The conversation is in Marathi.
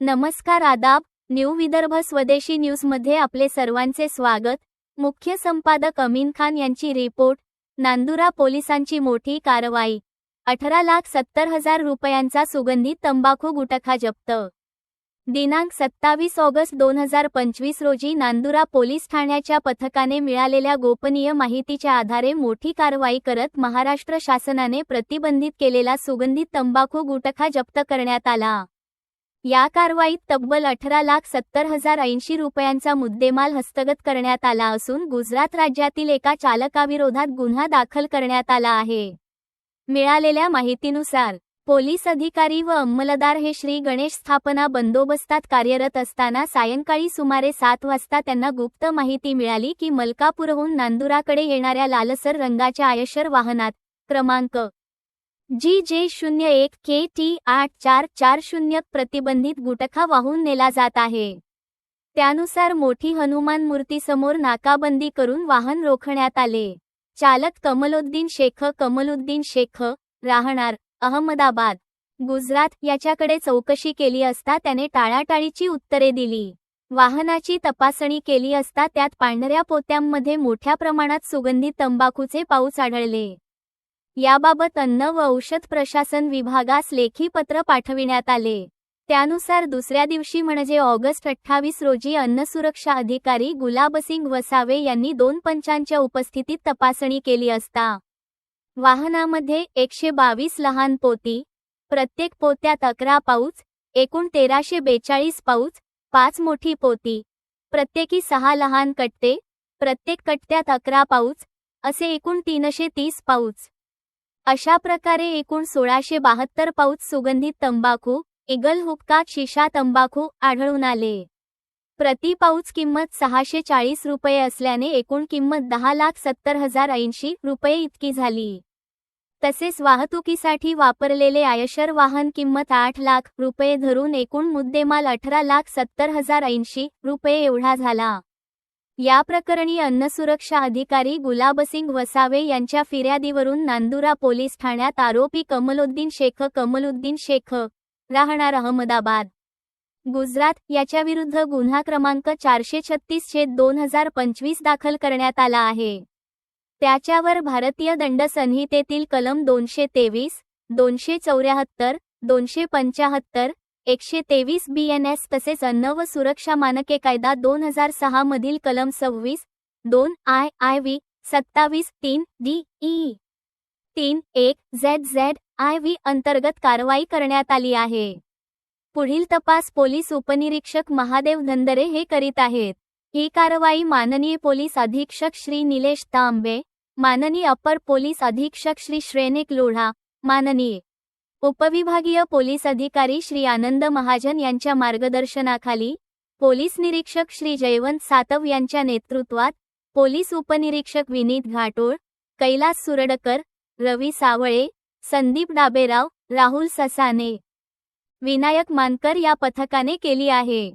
नमस्कार आदाब न्यू विदर्भ स्वदेशी न्यूजमध्ये आपले सर्वांचे स्वागत. मुख्य संपादक अमीन खान यांची रिपोर्ट नांदुरा पोलिसांची मोठी कारवाई. अठरा लाख सत्तर हजार रुपयांचा सुगंधित तंबाखू गुटखा जप्त दिनांक सत्तावीस ऑगस्ट दोन हजार पंचवीस रोजी नांदुरा पोलीस ठाण्याच्या पथकाने मिळालेल्या गोपनीय माहितीच्या आधारे मोठी कारवाई करत महाराष्ट्र शासनाने प्रतिबंधित केलेला सुगंधित तंबाखू गुटखा जप्त करण्यात आला. या कारवाईत तब्बल अठरा लाख सत्तर हजार ऐंशी रुपयांचा मुद्देमाल हस्तगत करण्यात आला असून गुजरात राज्यातील एका चालकाविरोधात गुन्हा दाखल करण्यात आला आहे. मिळालेल्या माहितीनुसार पोलीस अधिकारी व अंमलदार हे श्री गणेश स्थापना बंदोबस्तात कार्यरत असताना सायंकाळी सुमारे सात वाजता त्यांना गुप्त माहिती मिळाली की मलकापूरहून नांदुराकडे येणाऱ्या लालसर रंगाच्या आयशर वाहनात क्रमांक जी जे शून्य एक के टी आठ चार चार शून्य प्रतिबंधित गुटखा वाहून नेला जात आहे. त्यानुसार मोठी हनुमान मूर्तीसमोर नाकाबंदी करून वाहन रोखण्यात आले. चालक कमलोद्दीन शेख कमलुद्दीन शेख राहणार अहमदाबाद. गुजरात याच्याकडे चौकशी केली असता त्याने टाळाटाळीची उत्तरे दिली. वाहनाची तपासणी केली असता त्यात पांढऱ्या पोत्यांमध्ये मोठ्या प्रमाणात सुगंधित तंबाखूचे पाऊच आढळले. याबाबत अन्न व औषध प्रशासन विभागास लेखी पत्र पाठविण्यात आले. त्यानुसार दुसऱ्या दिवशी म्हणजे ऑगस्ट अठ्ठावीस रोजी अन्न सुरक्षा अधिकारी गुलाबसिंग वसावे यांनी दोन पंचांच्या उपस्थितीत तपासणी केली असता. वाहनामध्ये एकशे बावीस लहान पोती प्रत्येक पोत्यात अकरा पाऊच एकूण तेराशे बेचाळीस पाऊच पाच मोठी पोती प्रत्येकी सहा लहान कट्टे प्रत्येक कट्ट्यात अकरा पाऊच असे एकूण तीनशे तीस पाऊच. अशा प्रकारे एकूण सोळाशे बहात्तर पाऊच सुगंधित तंबाखू इगल हुक्का शिशा तंबाखू आढळून आले. प्रति पाऊच किंमत सहाशे चाळीस रुपये असल्याने एकूण किंमत दहा लाख सत्तर हजार ऐंशी रुपये इतकी झाली. तसेच वाहतुकीसाठी वापरलेले आयशर वाहन किंमत आठ लाख रुपये धरून एकूण मुद्देमाल अठरा लाख सत्तर हजार ऐंशी रुपये एवढा झाला. या प्रकरणी अन्नसुरक्षा अधिकारी गुलाबसिंग वसावे यांच्या फिर्यादीवरून नांदुरा पोलीस ठाण्यात आरोपी कमलुद्दीन शेख कमलुद्दीन शेख राहणार अहमदाबाद. गुजरात याच्याविरुद्ध गुन्हा क्रमांक चारशे छत्तीस छेद दोन हजार पंचवीस दाखल करण्यात आला आहे. त्याच्यावर भारतीय दंड संहितेतील कलम दोनशे तेवीस दोनशे चौऱ्याहत्तर दोनशे पंचाहत्तर एकशे तेवीस बी एन एस तसेच अन्न व सुरक्षा मानके कायदा दोन हजार सहा मधील कलम सव्वीस दोन आय आय व्ही सत्तावीस तीन डी ई तीन एक झेड झेड आय व्ही अंतर्गत कारवाई करण्यात आली आहे. पुढील तपास पोलीस उपनिरीक्षक महादेव धंदरे हे करीत आहेत. ही कारवाई माननीय पोलीस अधीक्षक श्री निलेश तांबे माननीय अपर पोलीस अधीक्षक श्री श्रेनिक लोढा माननीय उपविभागीय पोलीस अधिकारी श्री आनंद महाजन यांच्या मार्गदर्शनाखाली पोलीस निरीक्षक श्री जयवंत सातव यांच्या नेतृत्वात पोलीस उपनिरीक्षक विनीत घाटोळ कैलास सुरडकर रवी सावळे संदीप डाबेराव राहुल ससाने. विनायक मानकर या पथकाने केली आहे.